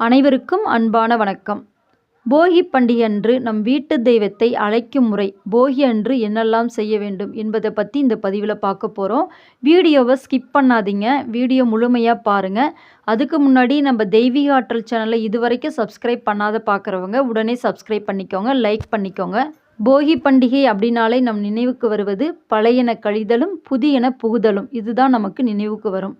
அனைவருக்கும் அன்பான வணக்கம். போகி பண்டிகை அன்று நம் வீட்டு தெய்வத்தை அழைக்கும் முறை போகி அன்று என்னெல்லாம் செய்ய வேண்டும் என்பதை பற்றி இந்த பதிவில் பார்க்க போகிறோம் வீடியோவை ஸ்கிப் பண்ணாதீங்க. வீடியோ முழுமையாக பாருங்கள் அதுக்கு முன்னாடி நம்ம தெய்வீக ஆற்றல் சேனலை இதுவரைக்கும் சப்ஸ்கிரைப் பண்ணாத பார்க்குறவங்க உடனே சப்ஸ்கிரைப் பண்ணிக்கோங்க லைக் பண்ணிக்கோங்க. போகி பண்டிகை அப்படின்னாலே நம் நினைவுக்கு வருவது பழையன கழிதலும் புதியன புகுதலும். இதுதான் நமக்கு நினைவுக்கு வரும்.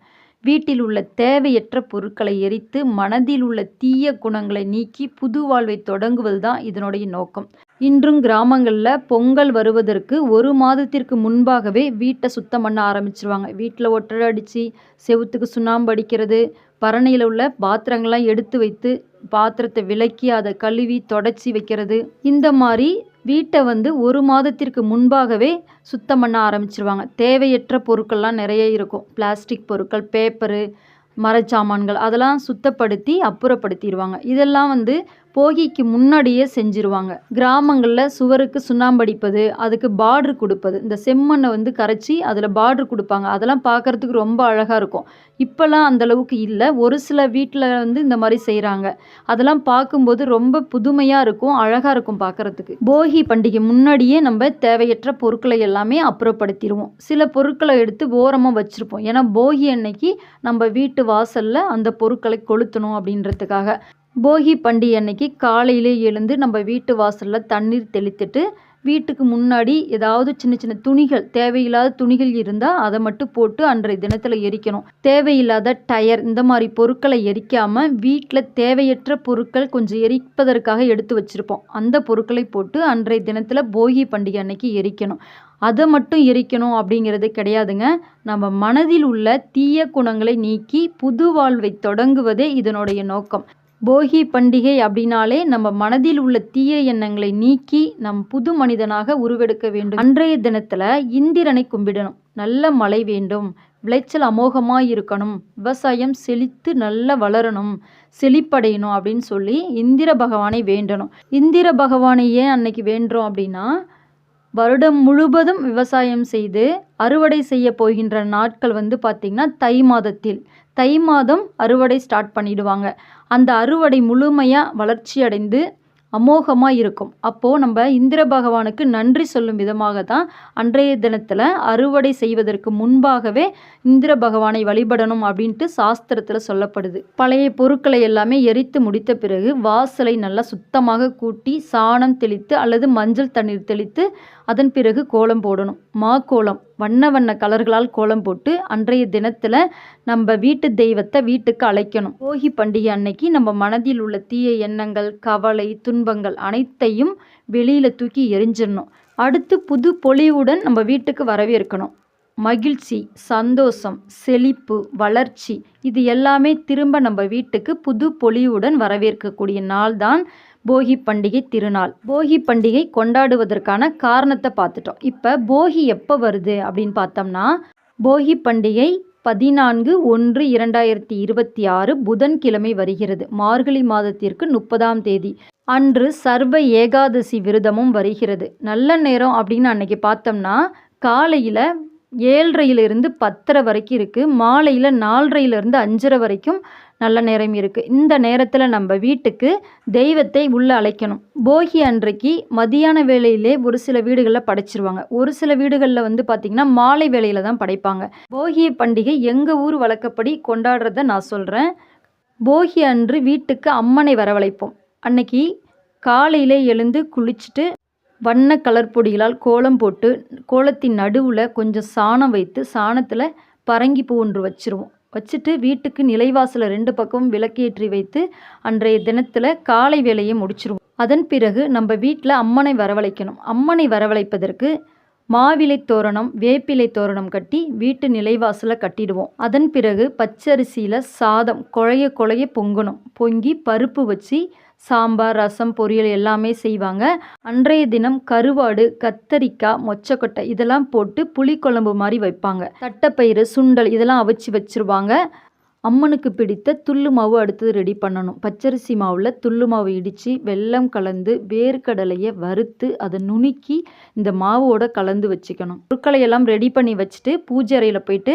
வீட்டில் உள்ள தேவையற்ற பொருட்களை எரித்து மனதில் உள்ள தீய குணங்களை நீக்கி புது வாழ்வை தொடங்குவது தான் இதனுடைய நோக்கம். இன்றும் கிராமங்களில் பொங்கல் வருவதற்கு ஒரு மாதத்திற்கு முன்பாகவே வீட்டை சுத்தம் பண்ண ஆரம்பிச்சிருவாங்க. வீட்டில் ஒட்டடை அடித்து செவுத்துக்கு சுண்ணாம்பு அடிக்கிறது பரணியில் உள்ள பாத்திரங்கள்லாம் எடுத்து வைத்து பாத்திரத்தை விலக்கி அதை கழுவி தொடச்சி வைக்கிறது. இந்த மாதிரி வீட்டை வந்து ஒரு மாதத்திற்கு முன்பாகவே சுத்தம் பண்ண ஆரம்பிச்சிருவாங்க. தேவையற்ற பொருட்கள்லாம் நிறைய இருக்கும். பிளாஸ்டிக் பொருட்கள் பேப்பரு மரச்சாமான்கள் அதெல்லாம் சுத்தப்படுத்தி அப்புறப்படுத்திடுவாங்க இதெல்லாம் வந்து போகிக்கு முன்னாடியே செஞ்சுருவாங்க. கிராமங்களில் சுவருக்கு சுண்ணாம்படிப்பது அதுக்கு பார்ட்ரு கொடுப்பது. இந்த செம்மண்ணை வந்து கரைச்சி அதில் பார்ட்ரு கொடுப்பாங்க. அதெல்லாம் பார்க்குறதுக்கு ரொம்ப அழகாக இருக்கும். இப்போல்லாம் அந்தளவுக்கு இல்லை. ஒரு சில வீட்டில் வந்து இந்த மாதிரி செய்கிறாங்க அதெல்லாம் பார்க்கும்போது ரொம்ப புதுமையாக இருக்கும் அழகாக இருக்கும் பார்க்குறதுக்கு. போகி பண்டிகை முன்னாடியே நம்ம தேவையற்ற பொருட்களை எல்லாமே அப்புறப்படுத்திடுவோம் சில பொருட்களை எடுத்து ஓரமாக வச்சுருப்போம். ஏன்னா போகி அன்னைக்கு நம்ம வீட்டு வாசலில் அந்த பொருட்களை கொளுத்தணும் அப்படின்றதுக்காக. போகி பண்டிகை அன்னைக்கு காலையிலே எழுந்து நம்ம வீட்டு வாசலில் தண்ணீர் தெளித்துட்டு வீட்டுக்கு முன்னாடி ஏதாவது சின்ன சின்ன துணிகள் தேவையில்லாத துணிகள் இருந்தால் அதை மட்டும் போட்டு அன்றைய தினத்தில் எரிக்கணும். தேவையில்லாத டயர் இந்த மாதிரி பொருட்களை எரிக்காமல் வீட்டில் தேவையற்ற பொருட்கள் கொஞ்சம் எரிப்பதற்காக எடுத்து வச்சுருப்போம். அந்த பொருட்களை போட்டு அன்றைய தினத்தில் போகி பண்டிகை அன்னைக்கு எரிக்கணும். அதை மட்டும் எரிக்கணும் அப்படிங்கிறது கிடையாதுங்க. நம்ம மனதில் உள்ள தீய குணங்களை நீக்கி புது வாழ்வை தொடங்குவதே இதனுடைய நோக்கம். போகி பண்டிகை அப்படின்னாலே நம்ம மனதில் உள்ள தீய எண்ணங்களை நீக்கி நம் புது மனிதனாக உருவெடுக்க வேண்டும். அன்றைய தினத்தில் இந்திரனை கும்பிடணும். நல்ல மழை வேண்டும். விளைச்சல் அமோகமாக இருக்கணும். விவசாயம் செழித்து நல்லா வளரணும். செழிப்படையணும் அப்படின்னு சொல்லி இந்திர பகவானை வேண்டணும். இந்திர பகவானை ஏன் அன்னைக்கு வேண்டோம் அப்படின்னா வருடம் முழுவதும் விவசாயம் செய்து அறுவடை செய்ய போகின்ற நாட்கள் வந்து பார்த்திங்கன்னா தை மாதத்தில். தை மாதம் அறுவடை ஸ்டார்ட் பண்ணிடுவாங்க. அந்த அறுவடை முழுமையாக வளர்ச்சி அடைந்து அமோகமாக இருக்கும் அப்போது நம்ம இந்திர பகவானுக்கு நன்றி சொல்லும் விதமாக தான் அன்றைய தினத்தில் அறுவடை செய்வதற்கு முன்பாகவே இந்திர பகவானை வழிபடணும் அப்படின்ட்டு சாஸ்திரத்தில் சொல்லப்படுது. பழைய பொருட்களை எல்லாமே எரித்து முடித்த பிறகு வாசலை நல்லா சுத்தமாக கூட்டி சாணம் தெளித்து அல்லது மஞ்சள் தண்ணீர் தெளித்து அதன் பிறகு கோலம் போடணும். மா கோலம் வண்ண வண்ண கலர்களால் கோலம் போட்டு அன்றைய தினத்தில் நம்ம வீட்டு தெய்வத்தை வீட்டுக்கு அழைக்கணும். போகி பண்டிகை அன்னைக்கு நம்ம மனதில் உள்ள தீய எண்ணங்கள் கவலை துன்பங்கள் அனைத்தையும் வெளியில் தூக்கி எரிஞ்சிடணும். அடுத்து புது பொலிவுடன் நம்ம வீட்டுக்கு வரவேற்கணும். மகிழ்ச்சி சந்தோஷம் செழிப்பு வளர்ச்சி இது எல்லாமே திரும்ப நம்ம வீட்டுக்கு புது பொலிவுடன் வரவேற்கக்கூடிய நாள் தான் போகி பண்டிகை திருநாள். போகி பண்டிகை கொண்டாடுவதற்கான காரணத்தை பார்த்துட்டோம். இப்போ போகி எப்போ வருது அப்படின்னு பார்த்தோம்னா போகி பண்டிகை பதினான்கு ஒன்று இரண்டாயிரத்தி இருபத்தி ஆறு புதன்கிழமை வருகிறது. மார்கழி மாதத்திற்கு முப்பதாம் தேதி. அன்று சர்வ ஏகாதசி விரதமும் வருகிறது. நல்ல நேரம் அப்படின்னு அன்னைக்கு பார்த்தோம்னா காலையில் ஏழரையிலிருந்து பத்தரை வரைக்கும் இருக்குது மாலையில் நாலரையிலேருந்து அஞ்சரை வரைக்கும் நல்ல நேரம் இருக்குது இந்த நேரத்தில் நம்ம வீட்டுக்கு தெய்வத்தை உள்ளே அழைக்கணும். போகி அன்றைக்கு மதியான வேளையிலே ஒரு சில வீடுகளில் படைச்சிருவாங்க. ஒரு சில வீடுகளில் வந்து பார்த்திங்கன்னா மாலை வேளையில் தான் படைப்பாங்க. போகி பண்டிகை எங்கள் ஊர் வழக்கப்படி கொண்டாடுறத நான் சொல்கிறேன் போகி அன்று வீட்டுக்கு அம்மனை வரவழைப்போம். அன்னைக்கு காலையிலே எழுந்து குளிச்சுட்டு வண்ண கலர் பொடிகளால் கோலம் போட்டு கோலத்தின் நடுவில் கொஞ்சம் சாணம் வைத்து சாணத்தில் பரங்கி பூ ஒன்று வச்சுருவோம். வச்சுட்டு வீட்டுக்கு நிலைவாசலில் ரெண்டு பக்கமும் விளக்கேற்றி வைத்து அன்றைய தினத்தில் காலை வேலையை முடிச்சிருவோம். அதன் பிறகு நம்ம வீட்டில் அம்மனை வரவழைக்கணும். அம்மனை வரவழைப்பதற்கு மாவிலை தோரணம் வேப்பிலை தோரணம் கட்டி வீட்டு நிலைவாசலை கட்டிடுவோம். அதன் பிறகு பச்சரிசியில் சாதம் குழைய குழைய பொங்கணும். பொங்கி பருப்பு வச்சு சாம்பார் ரசம் பொரியல் எல்லாமே செய்வாங்க. அன்றைய தினம் கருவாடு கத்தரிக்காய் மொச்சக்கொட்டை இதெல்லாம் போட்டு புளிக்குழம்பு மாதிரி வைப்பாங்க. தட்டைப்பயிறு சுண்டல் இதெல்லாம் அவிச்சு வச்சுருவாங்க. அம்மனுக்கு பிடித்த துள்ளு மாவு அடுத்தது ரெடி பண்ணணும். பச்சரிசி மாவில் துள்ளு மாவு இடித்து வெல்லம் கலந்து வேர்க்கடலையை வறுத்து அதை நுணுக்கி இந்த மாவோட கலந்து வச்சுக்கணும். பொருட்களை எல்லாம் ரெடி பண்ணி வச்சுட்டு பூஜை அறையில் போயிட்டு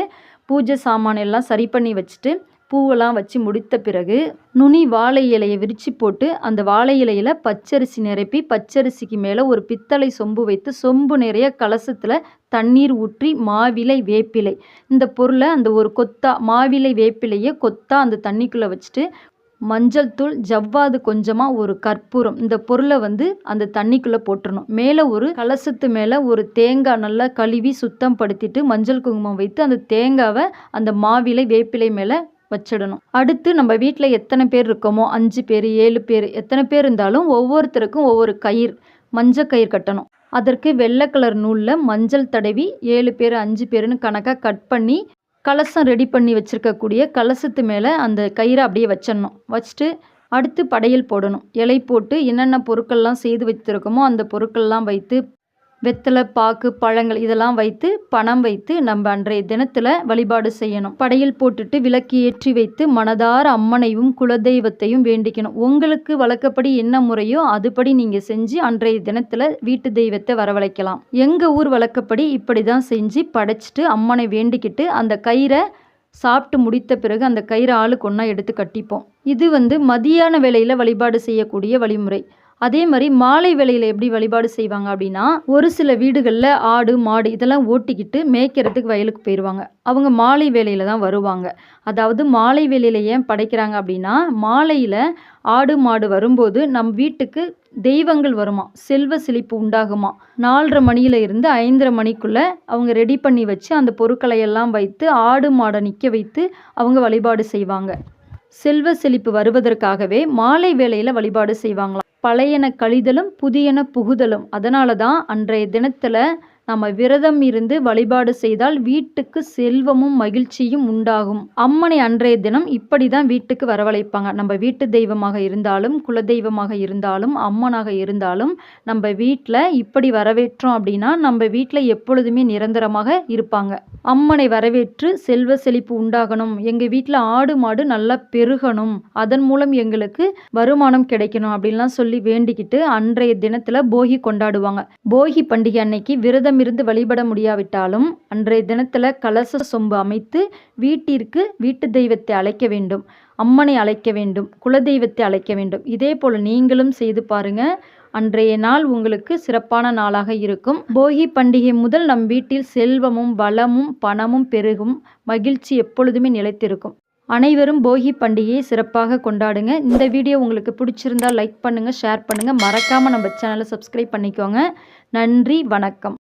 பூஜை சாமான் எல்லாம் சரி பண்ணி வச்சுட்டு பூவெல்லாம் வச்சு முடித்த பிறகு நுனி வாழை இலையை விரித்து போட்டு அந்த வாழை இலையில் பச்சரிசி நிரப்பி பச்சரிசிக்கு மேலே ஒரு பித்தளை சொம்பு வைத்து சொம்பு நிறைய கலசத்தில் தண்ணீர் ஊற்றி மாவிலை வேப்பிலை. இந்த பொருளை அந்த ஒரு கொத்தா மாவிலை வேப்பிலையை கொத்தா அந்த தண்ணிக்குள்ளே வச்சுட்டு மஞ்சள் தூள் ஜவ்வாது கொஞ்சமாக ஒரு கற்பூரம் இந்த பொருளை வந்து அந்த தண்ணிக்குள்ளே போட்டுடணும் மேலே ஒரு கலசத்து மேலே ஒரு தேங்காய் நல்லா கழுவி சுத்தம் படுத்திட்டு மஞ்சள் குங்குமம் வைத்து அந்த தேங்காவை அந்த மாவிலை வேப்பிலை மேலே வச்சிடணும். அடுத்து நம்ம வீட்டில் எத்தனை பேர் இருக்கோமோ அஞ்சு பேர் ஏழு பேர் எத்தனை பேர் இருந்தாலும் ஒவ்வொருத்தருக்கும் ஒவ்வொரு கயிறு மஞ்சள் கயிறு கட்டணும். அதற்கு வெள்ளை கலர் நூலில் மஞ்சள் தடவி ஏழு பேர் அஞ்சு பேருன்னு கணக்காக கட் பண்ணி கலசம் ரெடி பண்ணி வச்சுருக்கக்கூடிய கலசத்து மேலே அந்த கயிறை அப்படியே வச்சிடணும். வச்சுட்டு அடுத்து படையல் போடணும். இலை போட்டு என்னென்ன பொருட்கள்லாம் செய்து வைத்திருக்கோமோ அந்த பொருட்கள்லாம் வைத்து வெத்தலை பாக்கு பழங்கள் இதெல்லாம் வைத்து பணம் வைத்து நம்ம அன்றைய தினத்தில் வழிபாடு செய்யணும். படையல் போட்டுட்டு விளக்கு ஏற்றி வைத்து மனதார அம்மனையும் குலதெய்வத்தையும் வேண்டிக்கணும். உங்களுக்கு வழக்கப்படி என்ன முறையோ அதுபடி நீங்கள் செஞ்சு அன்றைய தினத்தில் வீட்டு தெய்வத்தை வரவழைக்கலாம். எங்கள் ஊர் வழக்கப்படி இப்படி தான் செஞ்சு படைச்சிட்டு அம்மனை வேண்டிக்கிட்டு அந்த கயிறை சாப்பிட்டு முடித்த பிறகு அந்த கயிறு ஆளுக்கு ஒன்றா எடுத்து கட்டிப்போம். இது வந்து மதியான வேளையில் வழிபாடு செய்யக்கூடிய வழிமுறை. அதே மாதிரி மாலை வேளையில் எப்படி வழிபாடு செய்வாங்க அப்படின்னா ஒரு சில வீடுகளில் ஆடு மாடு இதெல்லாம் ஓட்டிக்கிட்டு மேய்க்கிறதுக்கு வயலுக்கு போயிடுவாங்க அவங்க மாலை வேலையில் தான் வருவாங்க. அதாவது மாலை வேலையில் ஏன் படைக்கிறாங்க அப்படின்னா மாலையில் ஆடு மாடு வரும்போது நம் வீட்டுக்கு தெய்வங்கள் வருமா? செல்வ செழிப்பு உண்டாகுமா? நாலரை மணியில இருந்து ஐந்தரை மணிக்குள்ளே அவங்க ரெடி பண்ணி வச்சு அந்த பொருட்களை எல்லாம் வைத்து ஆடு மாடை நிற்க வைத்து அவங்க வழிபாடு செய்வாங்க. செல்வ செழிப்பு வருவதற்காகவே மாலை வேளையில் வழிபாடு செய்வாங்களாம். பழையன கழிதலும் புதியன புகுதலும். அதனால தான் அன்றைய தினத்தில் நம்ம விரதம் இருந்து வழிபாடு செய்தால் வீட்டுக்கு செல்வமும் மகிழ்ச்சியும் உண்டாகும். அம்மனை அன்றைய தினம் இப்படி தான் வீட்டுக்கு வரவழைப்பாங்க. நம்ம வீட்டு தெய்வமாக இருந்தாலும் குலதெய்வமாக இருந்தாலும் அம்மனாக இருந்தாலும் நம்ம வீட்டில் இப்படி வரவேற்றோம் அப்படின்னா நம்ம வீட்டில் எப்பொழுதுமே நிரந்தரமாக இருப்பாங்க. அம்மனை வரவேற்று செல்வ செழிப்பு உண்டாகணும். எங்கள் வீட்டில் ஆடு மாடு நல்லா பெருகணும். அதன் மூலம் எங்களுக்கு வருமானம் கிடைக்கணும் அப்படின்லாம் சொல்லி வேண்டிக்கிட்டு அன்றைய தினத்தில் போகி கொண்டாடுவாங்க. போகி பண்டிகை அன்னைக்கு விரதம் இருந்து வழிபட முடியாவிட்டாலும் அன்றைய தினத்தில் கலச சொம்பு அமைத்து வீட்டிற்கு வீட்டு தெய்வத்தை அழைக்க வேண்டும் அம்மனை அழைக்க வேண்டும் குலதெய்வத்தை அழைக்க வேண்டும். இதே போல் நீங்களும் செய்து பாருங்க. அன்றைய நாள் உங்களுக்கு சிறப்பான நாளாக இருக்கும். போகி பண்டிகை முதல் நம் வீட்டில் செல்வமும் வளமும் பணமும் பெருகும் மகிழ்ச்சி எப்பொழுதுமே நிலைத்திருக்கும். அனைவரும் போகி பண்டிகையை சிறப்பாக கொண்டாடுங்க. இந்த வீடியோ உங்களுக்கு பிடிச்சிருந்தா லைக் பண்ணுங்கள் ஷேர் பண்ணுங்கள் மறக்காமல் நம்ம சேனலை சப்ஸ்கிரைப் பண்ணிக்கோங்க. நன்றி வணக்கம்.